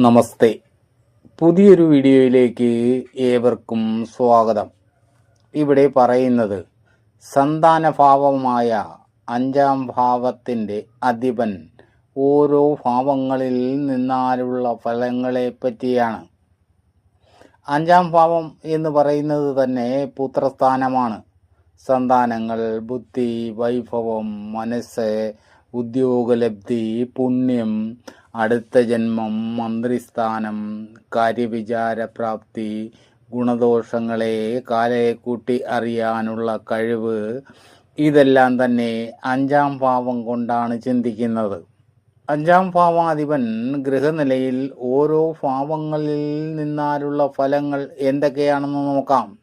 നമസ്തേ. പുതിയൊരു വീഡിയോയിലേക്ക് ഏവർക്കും സ്വാഗതം. ഇവിടെ പറയുന്നത് സന്താനഭാവമായ അഞ്ചാം ഭാവത്തിന്റെ അധിപൻ ഓരോ ഭാവങ്ങളിൽ നിന്നാലുള്ള ഫലങ്ങളെ പറ്റിയാണ്. അഞ്ചാം ഭാവം എന്ന് പറയുന്നത് തന്നെ പുത്രസ്ഥാനമാണ്. സന്താനങ്ങൾ ബുദ്ധി വൈഭവം മനസ്സ് ഉദ്യോഗലബ്ധി പുണ്യം അടുത്ത ജന്മം മന്ത്രിസ്ഥാനം കാര്യവിചാരപ്രാപ്തി ഗുണദോഷങ്ങളെ കാലയെക്കൂട്ടി അറിയാനുള്ള കഴിവ് ഇതെല്ലാം തന്നെ അഞ്ചാം ഭാവം കൊണ്ടാണ് ചിന്തിക്കുന്നത്. അഞ്ചാം ഭാവാധിപൻ ഗൃഹനിലയിൽ ഓരോ ഭാവങ്ങളിൽ നിന്നാലുള്ള ഫലങ്ങൾ എന്തൊക്കെയാണെന്ന് നോക്കാം.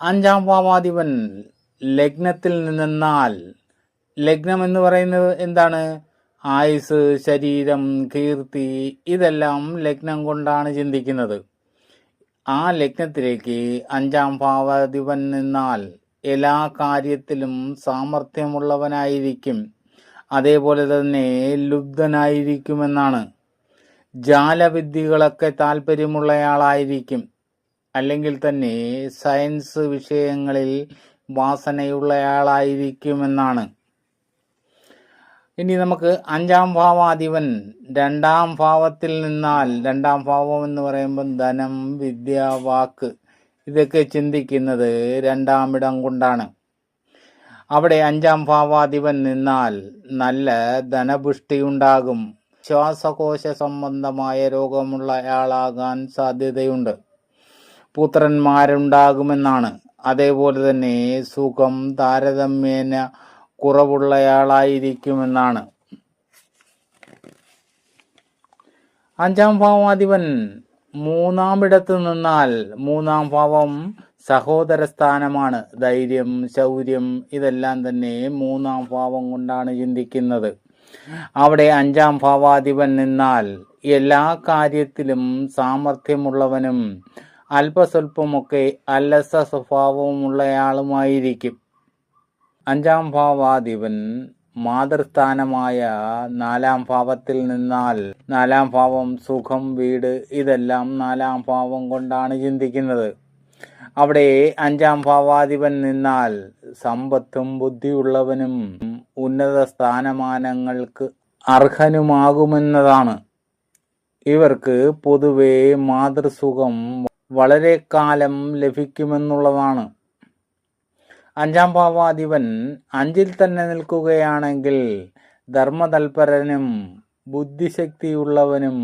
അഞ്ചാം ഭാവാധിപൻ ലഗ്നത്തിൽ നിന്നാൽ ലഗ്നം എന്ന് പറയുന്നത് എന്താണ്? ആയുസ് ശരീരം കീർത്തി ഇതെല്ലാം ലഗ്നം കൊണ്ടാണ് ചിന്തിക്കുന്നത്. ആ ലഗ്നത്തിലേക്ക് അഞ്ചാം ഭാവാധിപൻ നിന്നാൽ എല്ലാ കാര്യത്തിലും സാമർഥ്യമുള്ളവനായിരിക്കും. അതേപോലെ തന്നെ ലുബ്ധനായിരിക്കുമെന്നാണ്. ജാലവിദ്യകളൊക്കെ താല്പര്യമുള്ളയാളായിരിക്കും. അല്ലെങ്കിൽ തന്നെ സയൻസ് വിഷയങ്ങളിൽ വാസനയുള്ളയാളായിരിക്കുമെന്നാണ്. ഇനി നമുക്ക് അഞ്ചാം ഭാവാധിപൻ രണ്ടാം ഭാവത്തിൽ നിന്നാൽ രണ്ടാം ഭാവം എന്ന് പറയുമ്പോൾ ധനം വിദ്യ വാക്ക് ഇതൊക്കെ ചിന്തിക്കുന്നത് രണ്ടാമിടം കൊണ്ടാണ്. അവിടെ അഞ്ചാം ഭാവാധിപൻ നിന്നാൽ നല്ല ധനപുഷ്ടി ഉണ്ടാകും. ശ്വാസകോശ സംബന്ധമായ രോഗമുള്ള ആളാകാൻ സാധ്യതയുണ്ട്. പുത്രന്മാരുണ്ടാകുമെന്നാണ്. അതേപോലെ തന്നെ സുഖം താരതമ്യേന കുറവുള്ളയാളായിരിക്കുമെന്നാണ്. അഞ്ചാം ഭാവാധിപൻ മൂന്നാമിടത്ത് നിന്നാൽ മൂന്നാം ഭാവം സഹോദര സ്ഥാനമാണ് ധൈര്യം ശൗര്യം ഇതെല്ലാം തന്നെ മൂന്നാം ഭാവം കൊണ്ടാണ് ചിന്തിക്കുന്നത്. അവിടെ അഞ്ചാം ഭാവാധിപൻ നിന്നാൽ എല്ലാ കാര്യത്തിലും സാമർഥ്യമുള്ളവനും അല്പസ്വല്പമൊക്കെ അലസ സ്വഭാവമുള്ളയാളുമായിരിക്കും അഞ്ചാം ഭാവാധിപൻ മാതൃസ്ഥാനമായ നാലാം ഭാവത്തിൽ നിന്നാൽ നാലാം ഭാവം സുഖം വീട് ഇതെല്ലാം നാലാം ഭാവം കൊണ്ടാണ് ചിന്തിക്കുന്നത്. അവിടെ അഞ്ചാം ഭാവാധിപൻ നിന്നാൽ സമ്പത്തും ബുദ്ധിയുള്ളവനും ഉന്നത സ്ഥാനമാനങ്ങൾക്ക് അർഹനുമാകുമെന്നതാണ്. ഇവർക്ക് പൊതുവെ മാതൃസുഖം വളരെ കാലം ലഭിക്കുമെന്നുള്ളതാണ്. അഞ്ചാം ഭാവാധിപൻ അഞ്ചിൽ തന്നെ നിൽക്കുകയാണെങ്കിൽ ധർമ്മതൽപരനും ബുദ്ധിശക്തിയുള്ളവനും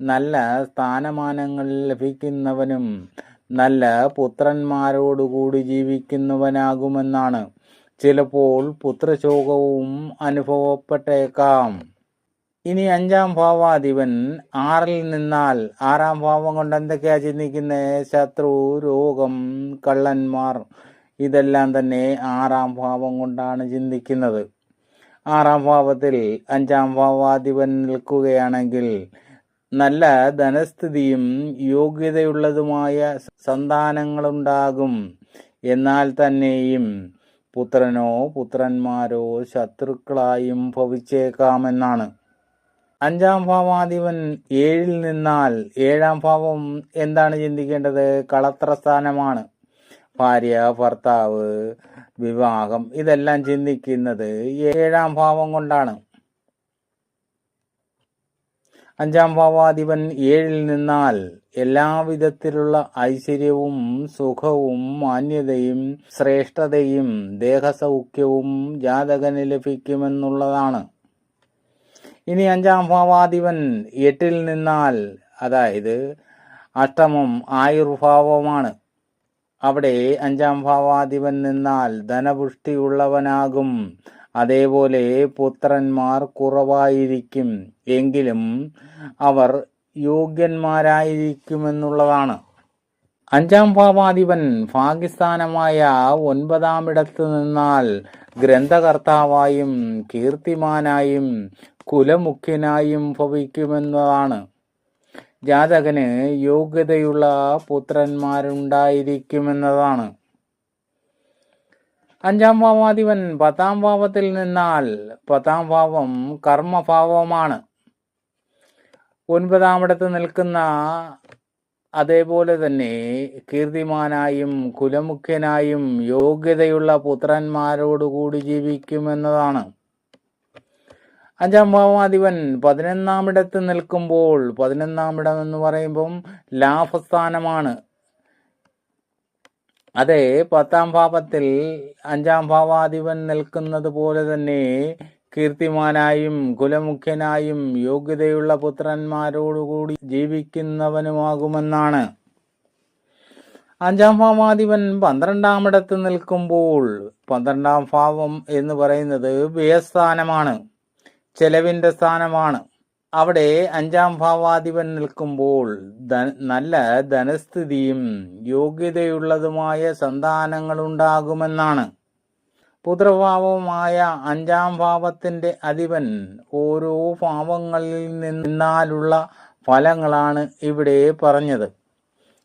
നല്ല സ്ഥാനമാനങ്ങൾ ലഭിക്കുന്നവനും നല്ല പുത്രന്മാരോടുകൂടി ജീവിക്കുന്നവനാകുമെന്നാണ്. ചിലപ്പോൾ പുത്രശോകവും അനുഭവപ്പെട്ടേക്കാം. ഇനി അഞ്ചാം ഭാവാധിപൻ ആറിൽ നിന്നാൽ ആറാം ഭാവം കൊണ്ട് എന്തൊക്കെയാ ചിന്തിക്കുന്നത് ശത്രു രോഗം കള്ളന്മാർ. ഇതെല്ലാം തന്നെ ആറാം ഭാവം കൊണ്ടാണ് ചിന്തിക്കുന്നത്. ആറാം ഭാവത്തിൽ അഞ്ചാം ഭാവാധിപൻ നിൽക്കുകയാണെങ്കിൽ നല്ല ധനസ്ഥിതിയും യോഗ്യതയുള്ളതുമായ സന്താനങ്ങളുണ്ടാകും. എന്നാൽ തന്നെയും പുത്രനോ പുത്രന്മാരോ ശത്രുക്കളായും ഭവിച്ചേക്കാമെന്നാണ്. അഞ്ചാം ഭാവാധിപൻ ഏഴിൽ നിന്നാൽ ഏഴാം ഭാവം എന്താണ് ചിന്തിക്കേണ്ടത്? കളത്ര സ്ഥാനമാണ് ഭാര്യ ഭർത്താവ് വിവാഹം ഇതെല്ലാം ചിന്തിക്കുന്നത് ഏഴാം ഭാവം കൊണ്ടാണ്. അഞ്ചാം ഭാവാധിപൻ ഏഴിൽ നിന്നാൽ എല്ലാവിധത്തിലുള്ള ഐശ്വര്യവും സുഖവും മാന്യതയും ശ്രേഷ്ഠതയും ദേഹസൗഖ്യവും ജാതകന് ലഭിക്കുമെന്നുള്ളതാണ്. ഇനി അഞ്ചാം ഭാവാധിപൻ എട്ടിൽ നിന്നാൽ അതായത് അഷ്ടമം ആയുർഭാവമാണ്. അവിടെ അഞ്ചാം ഭാവാധിപൻ നിന്നാൽ ധനപുഷ്ടിയുള്ളവനാകും. അതേപോലെ പുത്രന്മാർ കുറവായിരിക്കും. എങ്കിലും അവർ യോഗ്യന്മാരായിരിക്കുമെന്നുള്ളതാണ്. അഞ്ചാം ഭാവാധിപൻ ഭാഗ്യസ്ഥാനമായ ഒൻപതാമിടത്ത് നിന്നാൽ ഗ്രന്ഥകർത്താവായും കീർത്തിമാനായും കുലമുഖ്യനായും ഭവിക്കുമെന്നതാണ്. ജാതകന് യോഗ്യതയുള്ള പുത്രന്മാരുണ്ടായിരിക്കുമെന്നതാണ്. അഞ്ചാം ഭാവാധിപൻ പത്താം ഭാവത്തിൽ നിന്നാൽ പത്താം ഭാവം കർമ്മഭാവമാണ്. ഒൻപതാമിടത്ത് നിൽക്കുന്ന അതേപോലെ തന്നെ കീർത്തിമാനായും കുലമുഖ്യനായും യോഗ്യതയുള്ള പുത്രന്മാരോടുകൂടി ജീവിക്കുമെന്നതാണ്. അഞ്ചാം ഭാവാധിപൻ പതിനൊന്നാമിടത്ത് നിൽക്കുമ്പോൾ പതിനൊന്നാമിടം എന്ന് പറയുമ്പം ലാഭസ്ഥാനമാണ്. അതെ പത്താം ഭാവത്തിൽ അഞ്ചാം ഭാവാധിപൻ നിൽക്കുന്നത് പോലെ തന്നെ കീർത്തിമാനായും കുലമുഖ്യനായും യോഗ്യതയുള്ള പുത്രന്മാരോടുകൂടി ജീവിക്കുന്നവനുമാകുമെന്നാണ്. അഞ്ചാം ഭാവാധിപൻ പന്ത്രണ്ടാമിടത്ത് നിൽക്കുമ്പോൾ പന്ത്രണ്ടാം ഭാവം എന്ന് പറയുന്നത് വ്യയസ്ഥാനമാണ്. ചെലവിന്റെ സ്ഥാനമാണ്. അവിടെ അഞ്ചാം ഭാവാധിപൻ നിൽക്കുമ്പോൾ നല്ല ധനസ്ഥിതിയും യോഗ്യതയുള്ളതുമായ സന്താനങ്ങളുണ്ടാകുമെന്നാണ്. പുത്രഭാവമായ അഞ്ചാം ഭാവത്തിന്റെ അധിപൻ ഓരോ ഭാവങ്ങളിൽ നിന്നാലുള്ള ഫലങ്ങളാണ് ഇവിടെ പറഞ്ഞത്.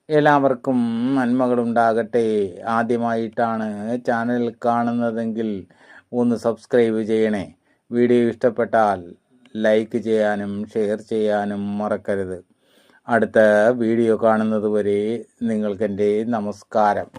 എല്ലാവർക്കും നന്മകളുണ്ടാകട്ടെ. ആദ്യമായിട്ടാണ് ചാനൽ കാണുന്നതെങ്കിൽ ഒന്ന് സബ്സ്ക്രൈബ് ചെയ്യണേ. വീഡിയോ ഇഷ്ടപ്പെട്ടാൽ ലൈക്ക് ചെയ്യാനും ഷെയർ ചെയ്യാനും മറക്കരുത്. അടുത്ത വീഡിയോ കാണുന്നതുവരെ നിങ്ങൾക്കെന്റെ നമസ്കാരം.